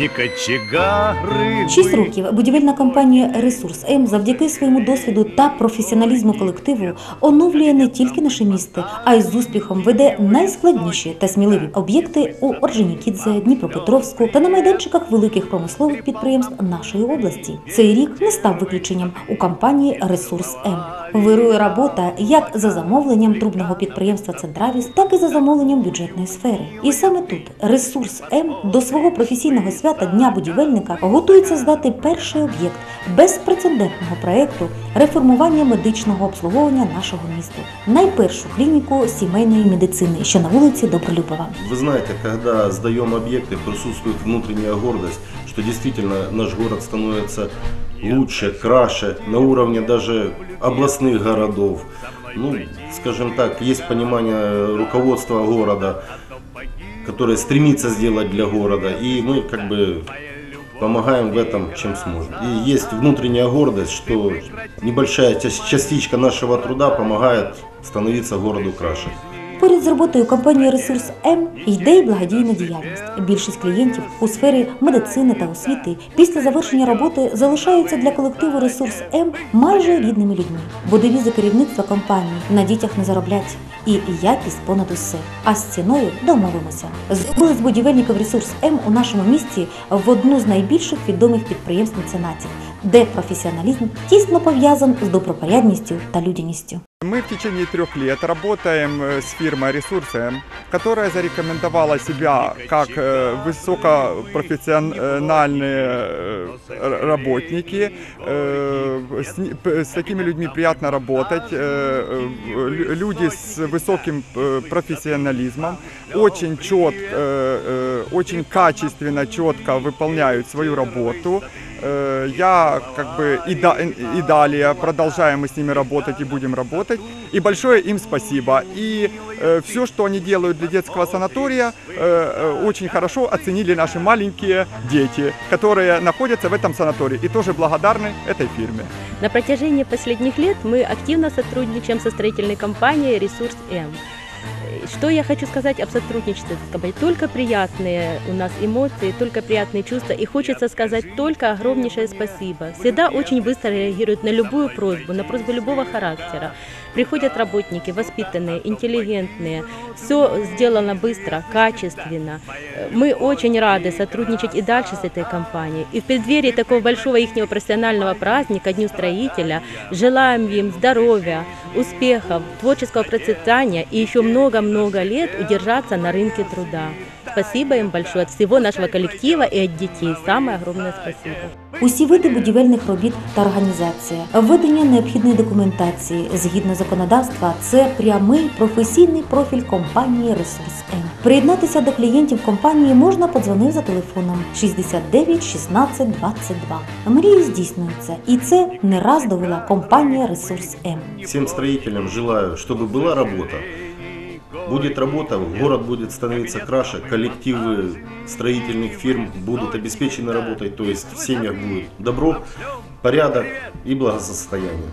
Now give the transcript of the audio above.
не кочегари. Шість років будівельна компанія Ресурс М завдяки своєму досвіду та професіоналізму колективу оновлює не тільки наше місто, а й з успіхом веде найскладніші та сміливі об'єкти у Орджонікідзе, Дніпропетровську та на майданчиках великих промислових підприємств нашої області. Цей рік не став виключенням у компанії Ресурс М. Вирує робота як за замовленням трубного підприємства Центравіс, так і за замовленням бюджетної сфери. І саме тут ресурс М до свого професійного свята Дня будівельника готується здати перший об'єкт безпрецедентного проекту реформування медичного обслуговування нашого міста, найпершу клініку сімейної медицини, що на вулиці Добролюбова. Вы знаете, когда сдаем объекты, присутствует внутренняя гордость, что действительно наш город становится лучше, краше, на уровне даже областных городов. Ну, скажем так, есть понимание руководства города, которое стремится сделать для города, и мы как бы помогаем в этом, чем сможем. И есть внутренняя гордость, что небольшая частичка нашего труда помогает становиться городу краше. Поряд з роботою компанії Ресурс М йде й благодійна діяльність. Більшість клієнтів у сфері медицини та освіти після завершення роботи залишаються для колективу Ресурс М майже рідними людьми, бо девізи керівництва компанії на дітях не зароблять. І якість понад усе. А з ціною домовимося. Зробили з будівельників ресурс М у нашому місті в одну з найбільших відомих підприємств меценатів, де професіоналізм тісно пов'язан з добропорядністю та людяністю. Мы в течение трех лет работаем э, с фирмой «Ресурсы», которая зарекомендовала себя как э, высокопрофессиональные э, р- работники. Э, С ни- п- с такими людьми приятно работать. Э, э, лю- Люди с высоким э, профессионализмом, очень четко, очень качественно, четко выполняют свою работу. Э, Я как бы и, да- и далее продолжаем мы с ними работать и будем работать. И большое им спасибо. И все, что они делают для детского санатория, э, э, очень хорошо оценили наши маленькие дети, которые находятся в этом санатории и тоже благодарны этой фирме. На протяжении последних лет мы активно сотрудничаем со строительной компанией «Ресурс М». Что я хочу сказать об сотрудничестве с компанией? Только приятные у нас эмоции, только приятные чувства. И хочется сказать только огромнейшее спасибо. Всегда очень быстро реагируют на любую просьбу, на просьбу любого характера. Приходят работники воспитанные, интеллигентные. Все сделано быстро, качественно. Мы очень рады сотрудничать и дальше с этой компанией. И в преддверии такого большого их профессионального праздника, Дню строителя, желаем им здоровья, успехов, творческого процветания и еще много-много лет удержаться на рынке труда. Спасибо им большое от всего нашего коллектива и от детей. Самое огромное спасибо. Усі види будівельних робіт та організація, введення необхідної документації згідно законодавства це прямий професійний профіль компанії Ресурс М. Приєднатися до клієнтів компанії можна подзвонив за телефоном 69 16 22. Мрії здійснюються, і це не раз довела компанія Ресурс М. Всем строителям желаю, чтобы была работа. Будет работа, город будет становиться краше, коллективы строительных фирм будут обеспечены работой, то есть в семьях будет добро, порядок и благосостояние.